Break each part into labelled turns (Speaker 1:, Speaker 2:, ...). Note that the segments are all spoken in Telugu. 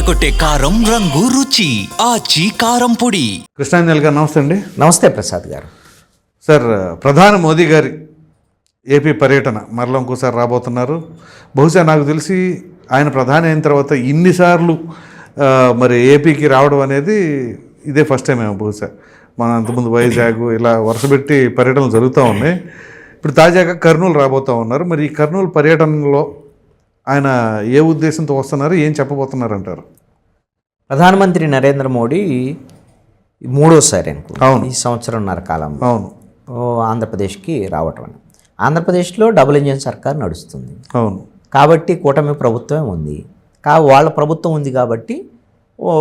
Speaker 1: అదరగొట్టే కారం రంగు రుచి ఆచి కారం పొడి.
Speaker 2: కృష్ణాంజలి గారు నమస్తే అండి.
Speaker 3: నమస్తే ప్రసాద్ గారు.
Speaker 2: సార్ ప్రధాని మోదీ గారి ఏపీ పర్యటన మరలా ఇంకోసారి రాబోతున్నారు. బహుశా నాకు తెలిసి ఆయన ప్రధాని అయిన తర్వాత ఇన్నిసార్లు ఆ, మరి ఏపీకి రావడం అనేది ఇదే ఫస్ట్ టైం ఏమో బహుశా. మన అంతకుముందు వైజాగ్ ఇలా వరుసపెట్టి పర్యటనలు జరుగుతూ ఉన్నాయి. ఇప్పుడు తాజాగా కర్నూలు రాబోతూ ఉన్నారు. మరి ఈ కర్నూలు పర్యటనలో ఆయన ఏ ఉద్దేశంతో వస్తున్నారు ఏం చెప్పబోతున్నారు అంటారు
Speaker 3: ప్రధానమంత్రి నరేంద్ర మోడీ మూడోసారి అనుకుంటా
Speaker 2: అవును.
Speaker 3: ఈ సంవత్సరంన్నర కాలంలో
Speaker 2: అవును.
Speaker 3: ఆంధ్రప్రదేశ్కి రావటం అని. ఆంధ్రప్రదేశ్లో డబుల్ ఇంజిన్ సర్కార్ నడుస్తుంది.
Speaker 2: అవును.
Speaker 3: కాబట్టి కూటమి ప్రభుత్వమే ఉంది. కా వాళ్ళ ప్రభుత్వం ఉంది కాబట్టి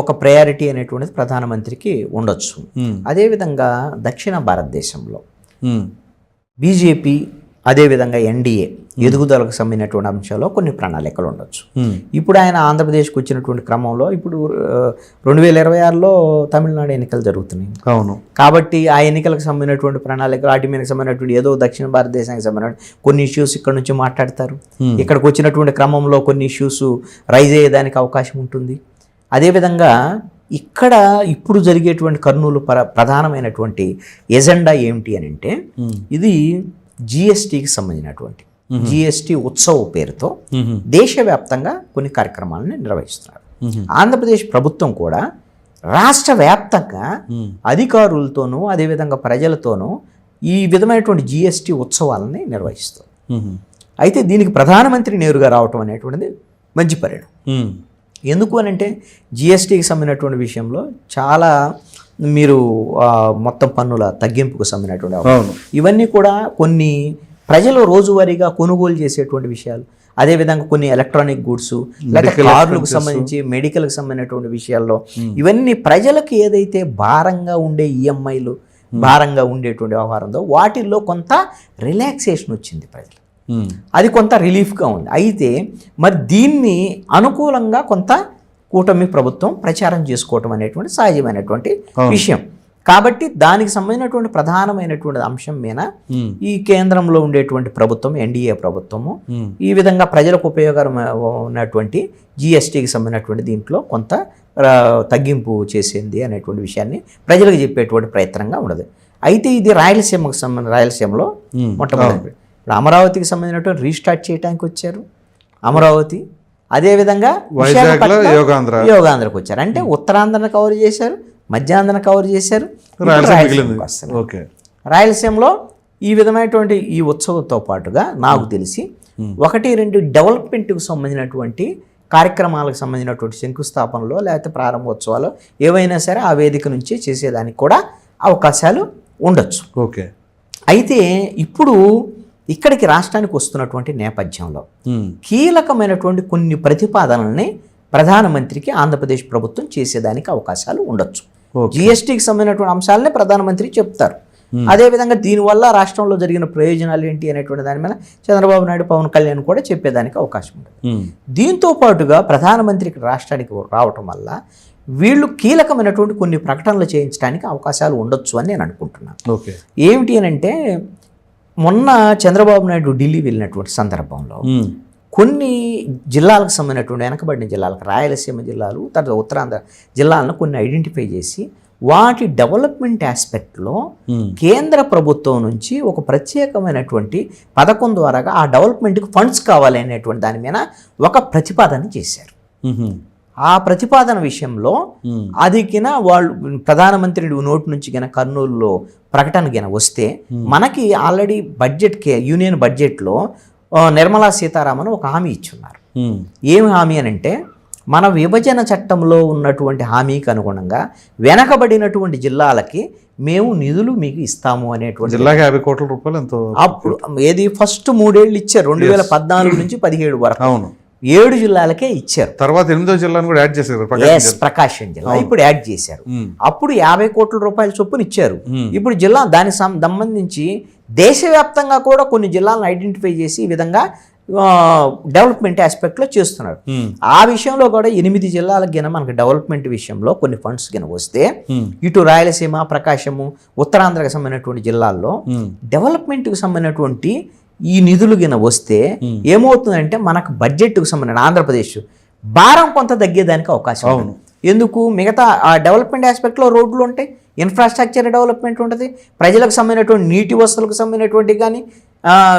Speaker 3: ఒక ప్రయారిటీ అనేటువంటిది ప్రధానమంత్రికి ఉండొచ్చు. అదేవిధంగా దక్షిణ భారతదేశంలో బీజేపీ అదేవిధంగా ఎన్డీఏ ఎదుగుదలకు సంబంధించినటువంటి అంశాల్లో కొన్ని ప్రణాళికలు ఉండొచ్చు. ఇప్పుడు ఆయన ఆంధ్రప్రదేశ్కి వచ్చినటువంటి క్రమంలో ఇప్పుడు రెండు వేల ఇరవై ఆరులో తమిళనాడు ఎన్నికలు జరుగుతున్నాయి.
Speaker 2: అవును.
Speaker 3: కాబట్టి ఆ ఎన్నికలకు సంబంధించినటువంటి ప్రణాళిక వాటి మీద సంబంధించినటువంటి ఏదో దక్షిణ భారతదేశానికి సంబంధించిన కొన్ని ఇష్యూస్ ఇక్కడ నుంచి మాట్లాడతారు. ఇక్కడికి వచ్చినటువంటి క్రమంలో కొన్ని ఇష్యూస్ రైజ్ అయ్యేదానికి అవకాశం ఉంటుంది. అదేవిధంగా ఇక్కడ ఇప్పుడు జరిగేటువంటి కర్నూలు పర ప్రధానమైనటువంటి ఎజెండా ఏమిటి అని అంటే ఇది జిఎస్టికి సంబంధించినటువంటి జిఎస్టి ఉత్సవ్ పేరుతో దేశవ్యాప్తంగా కొన్ని కార్యక్రమాలను నిర్వహిస్తున్నారు. ఆంధ్రప్రదేశ్ ప్రభుత్వం కూడా రాష్ట్ర వ్యాప్తంగా అధికారులతోనూ అదేవిధంగా ప్రజలతోనూ ఈ విధమైనటువంటి జిఎస్టి ఉత్సవాలని నిర్వహిస్తుంది. అయితే దీనికి ప్రధానమంత్రి నేరుగా రావటం అనేటువంటిది మంచి పరిణామం. ఎందుకు అని అంటే జిఎస్టీకి సంబంధించినటువంటి విషయంలో చాలా మీరు మొత్తం పన్నుల తగ్గింపుకు సంబంధించినటువంటి ఇవన్నీ కూడా కొన్ని ప్రజలు రోజువారీగా కొనుగోలు చేసేటువంటి విషయాలు. అదేవిధంగా కొన్ని ఎలక్ట్రానిక్ గూడ్స్ లేదా
Speaker 2: Medical
Speaker 3: కార్లకు. సంబంధించి మెడికల్కి సంబంధించినటువంటి విషయాల్లో ఇవన్నీ ప్రజలకు ఏదైతే భారంగా ఉండే ఈఎంఐలు భారంగా ఉండేటువంటి వ్యవహారంలో వాటిల్లో కొంత రిలాక్సేషన్ వచ్చింది ప్రజలు
Speaker 2: ఉమ్,
Speaker 3: అది కొంత రిలీఫ్గా ఉంది. అయితే మరి దీన్ని అనుకూలంగా కొంత కూటమి ప్రభుత్వం ప్రచారం చేసుకోవటం అనేటువంటి సహజమైనటువంటి విషయం. కాబట్టి దానికి సంబంధించినటువంటి ప్రధానమైనటువంటి అంశం మీద ఈ కేంద్రంలో ఉండేటువంటి ప్రభుత్వం ఎన్డీఏ ప్రభుత్వము ఈ విధంగా ప్రజలకు ఉపయోగకరం ఉన్నటువంటి జిఎస్టీకి సంబంధించినటువంటి దీంట్లో కొంత తగ్గింపు చేసింది అనేటువంటి విషయాన్ని ప్రజలకు చెప్పేటువంటి ప్రయత్నంగా ఉండదు అయితే ఇది రాయలసీమకు సంబంధ రాయలసీమలో మొట్టమొదటి. ఇప్పుడు అమరావతికి సంబంధించినటువంటి రీస్టార్ట్ చేయడానికి వచ్చారు. అమరావతి అదేవిధంగా
Speaker 2: యోగాంధ్ర.
Speaker 3: యోగాంధ్రకు వచ్చారు. అంటే ఉత్తరాంధ్రను కవర్ చేశారు మధ్యాంధ్రను కవర్ చేశారు రాయలసీమలో ఈ విధమైనటువంటి ఈ ఉత్సవంతో పాటుగా నాకు తెలిసి ఒకటి రెండు డెవలప్మెంట్కు సంబంధించినటువంటి కార్యక్రమాలకు సంబంధించినటువంటి శంకుస్థాపనలో లేకపోతే ప్రారంభోత్సవాలు ఏవైనా సరే ఆ వేదిక నుంచి చేసేదానికి కూడా అవకాశాలు ఉండొచ్చు.
Speaker 2: ఓకే.
Speaker 3: అయితే ఇప్పుడు ఇక్కడికి రాష్ట్రానికి వస్తున్నటువంటి నేపథ్యంలో కీలకమైనటువంటి కొన్ని ప్రతిపాదనల్ని ప్రధానమంత్రికి ఆంధ్రప్రదేశ్ ప్రభుత్వం చేసేదానికి అవకాశాలు ఉండొచ్చు. జిఎస్టీకి సంబంధించినటువంటి అంశాలనే ప్రధానమంత్రి చెప్తారు. అదేవిధంగా దీనివల్ల రాష్ట్రంలో జరిగిన ప్రయోజనాలు ఏంటి అనేటువంటి దాని మీద చంద్రబాబు నాయుడు పవన్ కళ్యాణ్ కూడా చెప్పేదానికి అవకాశం ఉంటుంది. దీంతో పాటుగా ప్రధానమంత్రికి రాష్ట్రానికి రావటం వల్ల వీళ్ళు కీలకమైనటువంటి కొన్ని ప్రకటనలు చేయించడానికి అవకాశాలు ఉండొచ్చు అని నేను అనుకుంటున్నాను.
Speaker 2: ఓకే.
Speaker 3: ఏమిటి అని అంటే మొన్న చంద్రబాబు నాయుడు ఢిల్లీ వెళ్ళినటువంటి సందర్భంలో కొన్ని జిల్లాలకు సంబంధించినటువంటి వెనకబడిన జిల్లాలకు రాయలసీమ జిల్లాలు తర్వాత ఉత్తరాంధ్ర జిల్లాలను కొన్ని ఐడెంటిఫై చేసి వాటి డెవలప్మెంట్ ఆస్పెక్ట్లో కేంద్ర ప్రభుత్వం నుంచి ఒక ప్రత్యేకమైనటువంటి పథకం ద్వారాగా ఆ డెవలప్మెంట్కి ఫండ్స్ కావాలి అనేటువంటి దాని మీద ఒక ప్రతిపాదన చేశారు. ఆ ప్రతిపాదన విషయంలో
Speaker 2: ఉమ్,
Speaker 3: అది గిన వాళ్ళు ప్రధానమంత్రి నోటి నుంచి గిన కర్నూలులో ప్రకటన గిన వస్తే మనకి ఆల్రెడీ బడ్జెట్ కే యూనియన్ బడ్జెట్లో నిర్మలా సీతారామన్ ఒక హామీ ఇచ్చున్నారు. ఏమి హామీ అని అంటే మన విభజన చట్టంలో ఉన్నటువంటి హామీకి అనుగుణంగా వెనకబడినటువంటి జిల్లాలకి మేము నిధులు మీకు ఇస్తాము అనేటువంటి
Speaker 2: జిల్లాకి యాభై కోట్ల రూపాయలు ఎంతో
Speaker 3: అప్పుడు ఏది ఫస్ట్ మూడేళ్ళు ఇచ్చారు. రెండు వేల పద్నాలుగు నుంచి పదిహేడు వరకు.
Speaker 2: అవును.
Speaker 3: ఏడు జిల్లాలకే ఇచ్చారు.
Speaker 2: తర్వాత ఎనిమిదో జిల్లాను కూడా యాడ్ చేశారు ప్రకాశం
Speaker 3: ఎస్ ప్రకాశం జిల్లా. ఇప్పుడు యాడ్ చేశారు. అప్పుడు యాభై కోట్ల రూపాయల చొప్పున ఇచ్చారు. ఇప్పుడు జిల్లా దానికి సంబంధించి దేశవ్యాప్తంగా కూడా కొన్ని జిల్లాలను ఐడెంటిఫై చేసి ఈ విధంగా డెవలప్మెంట్ ఆస్పెక్ట్లో చేస్తున్నారు.
Speaker 2: ఉమ్,
Speaker 3: ఆ విషయంలో కూడా ఎనిమిది జిల్లాలకు గిన మనకు డెవలప్మెంట్ విషయంలో కొన్ని ఫండ్స్ గిన వస్తే ఇటు రాయలసీమ ప్రకాశము ఉత్తరాంధ్రకు సంబంధించినటువంటి జిల్లాల్లో డెవలప్మెంట్కి సంబంధించినటువంటి ఈ నిధులు గిన వస్తే ఏమవుతుందంటే మనకు బడ్జెట్కు సంబంధించిన ఆంధ్రప్రదేశ్ భారం కొంత తగ్గేదానికి అవకాశం ఉంది ఎందుకు? మిగతా ఆ డెవలప్మెంట్ ఆస్పెక్ట్లో రోడ్లు ఉంటాయి ఇన్ఫ్రాస్ట్రక్చర్ డెవలప్మెంట్ ఉంటుంది ప్రజలకు సంబంధించినటువంటి నీటి వసతులకు సంబంధించినటువంటి కానీ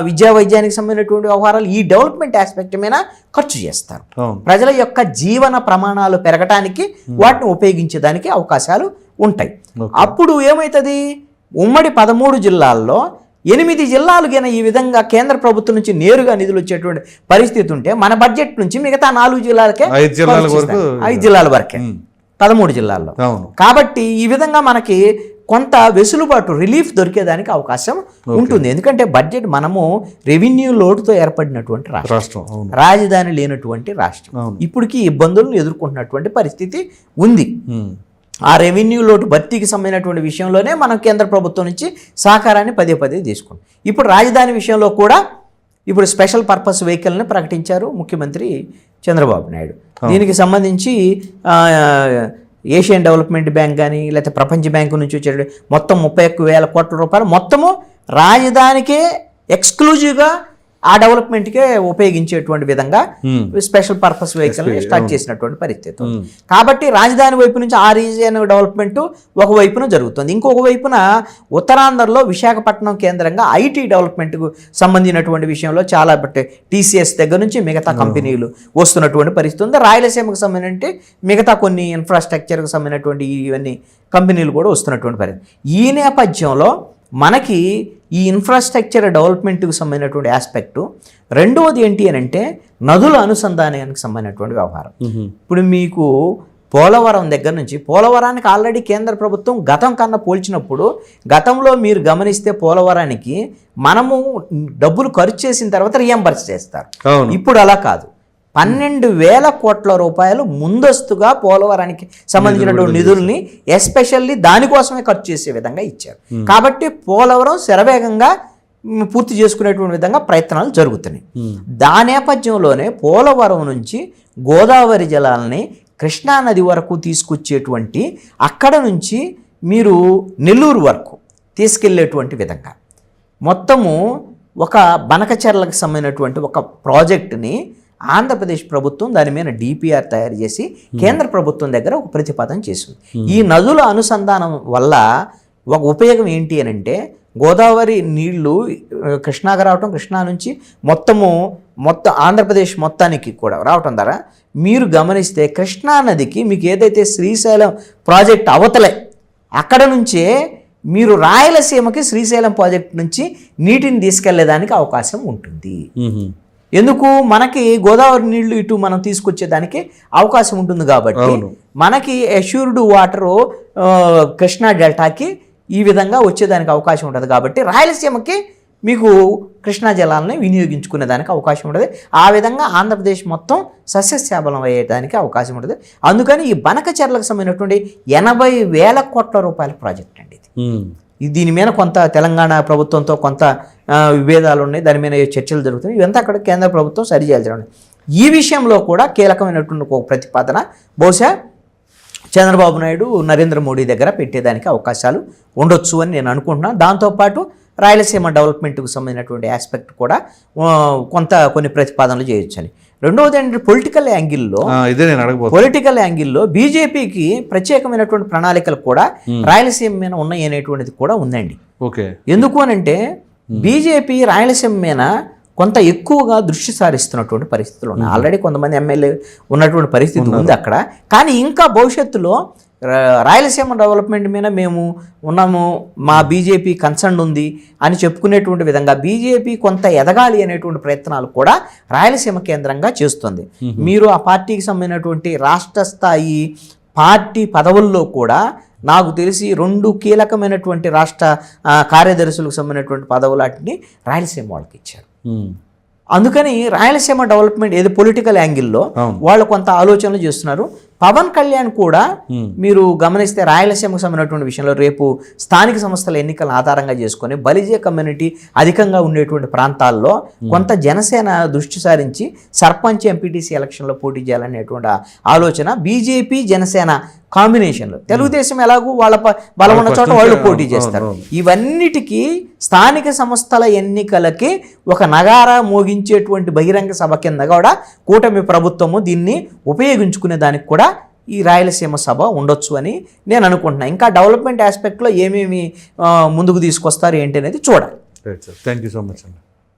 Speaker 3: విద్యా వైద్యానికి సంబంధించినటువంటి వ్యవహారాలు ఈ డెవలప్మెంట్ ఆస్పెక్ట్ మీద ఖర్చు చేస్తారు.
Speaker 2: అవును.
Speaker 3: ప్రజల యొక్క జీవన ప్రమాణాలు పెరగటానికి వాటిని ఉపయోగించేదానికి అవకాశాలు ఉంటాయి. అప్పుడు ఏమవుతుంది ఉమ్మడి పదమూడు జిల్లాల్లో ఎనిమిది జిల్లాలు గిన ఈ విధంగా కేంద్ర ప్రభుత్వం నుంచి నేరుగా నిధులు వచ్చేటువంటి పరిస్థితి ఉంటే మన బడ్జెట్ నుంచి మిగతా నాలుగు జిల్లాలకే
Speaker 2: ఐదు జిల్లాల వరకు.
Speaker 3: ఐదు జిల్లాల వరకే. పదమూడు జిల్లాల్లో.
Speaker 2: అవును.
Speaker 3: కాబట్టి ఈ విధంగా మనకి కొంత వెసులుబాటు రిలీఫ్ దొరికేదానికి అవకాశం ఉంటుంది. ఎందుకంటే బడ్జెట్ మనము రెవెన్యూ లోటుతో ఏర్పడినటువంటి రాష్ట్రం. రాజధాని లేనటువంటి రాష్ట్రం. ఇప్పటికీ ఇబ్బందులను ఎదుర్కొంటున్నటువంటి పరిస్థితి ఉంది. ఆ రెవెన్యూ లోటు భర్తీకి సంబంధించినటువంటి విషయంలోనే మనం కేంద్ర ప్రభుత్వం నుంచి సహకారాన్ని పదే పదే తీసుకున్నాం ఇప్పుడు రాజధాని విషయంలో కూడా ఇప్పుడు స్పెషల్ పర్పస్ వెహికల్ని ప్రకటించారు ముఖ్యమంత్రి చంద్రబాబు నాయుడు. దీనికి సంబంధించి ఏషియన్ డెవలప్మెంట్ బ్యాంక్ కానీ లేకపోతే ప్రపంచ బ్యాంకు నుంచి వచ్చే మొత్తం ముప్పై ఒక్క వేల కోట్ల రూపాయలు మొత్తము రాజధానికే ఎక్స్క్లూజివ్గా ఆ డెవలప్మెంట్కే ఉపయోగించేటువంటి విధంగా
Speaker 2: Hmm.
Speaker 3: Special purpose vehicle start చేసినటువంటి పరిస్థితి ఉంది. కాబట్టి రాజధాని వైపు నుంచి ఆ రీజియన్ డెవలప్మెంట్ ఒక వైపున జరుగుతుంది. ఇంకొక వైపున ఉత్తరాంధ్రలో విశాఖపట్నం కేంద్రంగా ఐటీ డెవలప్మెంట్కు సంబంధించినటువంటి విషయంలో చాలా బట్టి టీసీఎస్ దగ్గర నుంచి మిగతా కంపెనీలు వస్తున్నటువంటి పరిస్థితి ఉంది. రాయలసీమకు సంబంధించి మిగతా కొన్ని ఇన్ఫ్రాస్ట్రక్చర్కి సంబంధించినటువంటి ఇవన్నీ కంపెనీలు కూడా వస్తున్నటువంటి పరిస్థితి. ఈ నేపథ్యంలో మనకి ఈ ఇన్ఫ్రాస్ట్రక్చర్ డెవలప్మెంట్కి సంబంధించినటువంటి ఆస్పెక్టు రెండవది ఏంటి అని అంటే నదుల అనుసంధానానికి సంబంధించినటువంటి వ్యవహారం. ఇప్పుడు మీకు పోలవరం దగ్గర నుంచి పోలవరానికి ఆల్రెడీ కేంద్ర ప్రభుత్వం గతం కన్నా పోల్చినప్పుడు గతంలో మీరు గమనిస్తే పోలవరానికి మనము డబ్బులు ఖర్చు చేసిన తర్వాత రియంబర్స్ చేస్తారు.
Speaker 2: అవును.
Speaker 3: ఇప్పుడు అలా కాదు. పన్నెండు వేల కోట్ల రూపాయలు ముందస్తుగా పోలవరానికి సంబంధించినటువంటి నిధుల్ని ఎస్పెషల్లీ దానికోసమే ఖర్చు చేసే విధంగా ఇచ్చారు. కాబట్టి పోలవరం శరవేగంగా పూర్తి చేసుకునేటువంటి విధంగా ప్రయత్నాలు జరుగుతున్నాయి. దా నేపథ్యంలోనే పోలవరం నుంచి గోదావరి జలాల్ని కృష్ణా నది వరకు తీసుకొచ్చేటువంటి అక్కడ నుంచి మీరు నెల్లూరు వరకు తీసుకెళ్ళేటువంటి విధంగా మొత్తము ఒక బనకచెర్లకు సంబంధించినటువంటి ఒక ప్రాజెక్టుని ఆంధ్రప్రదేశ్ ప్రభుత్వం దాని మీద డిపిఆర్ తయారు చేసి కేంద్ర ప్రభుత్వం దగ్గర ఒక ప్రతిపాదన చేసింది. ఈ నదుల అనుసంధానం వల్ల ఒక ఉపయోగం ఏంటి అని అంటే గోదావరి నీళ్ళు కృష్ణాకి రావటం కృష్ణా నుంచి మొత్తము మొత్తం ఆంధ్రప్రదేశ్ మొత్తానికి కూడా రావటం ద్వారా మీరు గమనిస్తే కృష్ణా నదికి మీకు ఏదైతే శ్రీశైలం ప్రాజెక్ట్ అవతలే అక్కడ నుంచే మీరు రాయలసీమకి శ్రీశైలం ప్రాజెక్ట్ నుంచి నీటిని తీసుకెళ్ళేదానికి అవకాశం ఉంటుంది.
Speaker 2: ఉహు.
Speaker 3: ఎందుకు? మనకి గోదావరి నీళ్ళు ఇటు మనం తీసుకొచ్చేదానికి అవకాశం ఉంటుంది కాబట్టి. మనకి అష్యూర్డ్ వాటరు కృష్ణా డెల్టాకి ఈ విధంగా వచ్చేదానికి అవకాశం ఉంటుంది కాబట్టి రాయలసీమకి మీకు కృష్ణా జలాలని వినియోగించుకునే దానికి అవకాశం ఉంటుంది. ఆ విధంగా ఆంధ్రప్రదేశ్ మొత్తం సస్యశ్యామలం అయ్యేదానికి అవకాశం ఉంటుంది. అందుకని ఈ బనకచెర్లకు సంబంధించినటువంటి ఎనభై వేల కోట్ల రూపాయల ప్రాజెక్ట్ అండి ఇది. దీని మీద కొంత తెలంగాణ ప్రభుత్వంతో కొంత విభేదాలు ఉన్నాయి. దాని మీద చర్చలు జరుగుతున్నాయి. ఇవంతా అక్కడ కేంద్ర ప్రభుత్వం సరిచేయాల్సి ఈ విషయంలో కూడా కీలకమైనటువంటి ఒక ప్రతిపాదన బహుశా చంద్రబాబు నాయుడు నరేంద్ర మోడీ దగ్గర పెట్టేదానికి అవకాశాలు ఉండొచ్చు అని నేను అనుకుంటున్నాను దాంతోపాటు రాయలసీమ డెవలప్మెంట్కు సంబంధించినటువంటి ఆస్పెక్ట్ కూడా కొంత కొన్ని ప్రతిపాదనలు చేయొచ్చని. రెండవది ఏంటంటే పొలిటికల్ యాంగిల్లో
Speaker 2: ఇదే నేను
Speaker 3: పొలిటికల్ యాంగిల్లో బీజేపీకి ప్రత్యేకమైనటువంటి ప్రణాళికలు కూడా రాయలసీమ మీద ఉన్నాయి అనేటువంటిది కూడా ఉందండి.
Speaker 2: ఓకే.
Speaker 3: ఎందుకు అనంటే బీజేపీ రాయలసీమ మీద కొంత ఎక్కువగా దృష్టి సారిస్తున్నటువంటి పరిస్థితులు ఉన్నాయి. ఆల్రెడీ కొంతమంది ఎమ్మెల్యే ఉన్నటువంటి పరిస్థితి ఉంది అక్కడ. కానీ ఇంకా భవిష్యత్తులో రాయలసీమ డెవలప్మెంట్ మీద మేము ఉన్నాము మా బీజేపీ కన్సర్న్ ఉంది అని చెప్పుకునేటువంటి విధంగా బీజేపీ కొంత ఎదగాలి అనేటువంటి ప్రయత్నాలు కూడా రాయలసీమ కేంద్రంగా చేస్తుంది మీరు ఆ పార్టీకి సంబంధించినటువంటి రాష్ట్ర స్థాయి పార్టీ పదవుల్లో కూడా నాకు తెలిసి రెండు కీలకమైనటువంటి రాష్ట్ర కార్యదర్శులకు సంబంధించినటువంటి పదవులాంటిని రాయలసీమ వాళ్ళకి ఇచ్చారు. అందుకని రాయలసీమ డెవలప్మెంట్ ఏది పొలిటికల్ యాంగిల్లో. వాళ్ళు కొంత ఆలోచనలు చేస్తున్నారు పవన్ కళ్యాణ్ కూడా మీరు గమనిస్తే రాయలసీమకు సంబంధించినటువంటి విషయంలో రేపు స్థానిక సంస్థల ఎన్నికల ఆధారంగా చేసుకొని బలిజే కమ్యూనిటీ అధికంగా ఉండేటువంటి ప్రాంతాల్లో కొంత జనసేన దృష్టి సారించి సర్పంచ్ ఎంపీటీసీ ఎలక్షన్లో పోటీ చేయాలనేటువంటి ఆలోచన బీజేపీ జనసేన కాంబినేషన్లో. తెలుగుదేశం ఎలాగూ వాళ్ళ బలం ఉన్న చోట వాళ్ళు పోటీ చేస్తారు. ఇవన్నిటికీ స్థానిక సంస్థల ఎన్నికలకి ఒక నగారా మోగించేటువంటి బహిరంగ సభ కింద కూడా కూటమి ప్రభుత్వము దీన్ని ఉపయోగించుకునే దానికి కూడా ఈ రాయలసీమ సభ ఉండొచ్చు అని నేను అనుకుంటున్నాను ఇంకా డెవలప్మెంట్ ఆస్పెక్ట్లో ఏమేమి ముందుకు తీసుకొస్తారు ఏంటి అనేది చూడాలి.
Speaker 2: Sir thank you so much అండి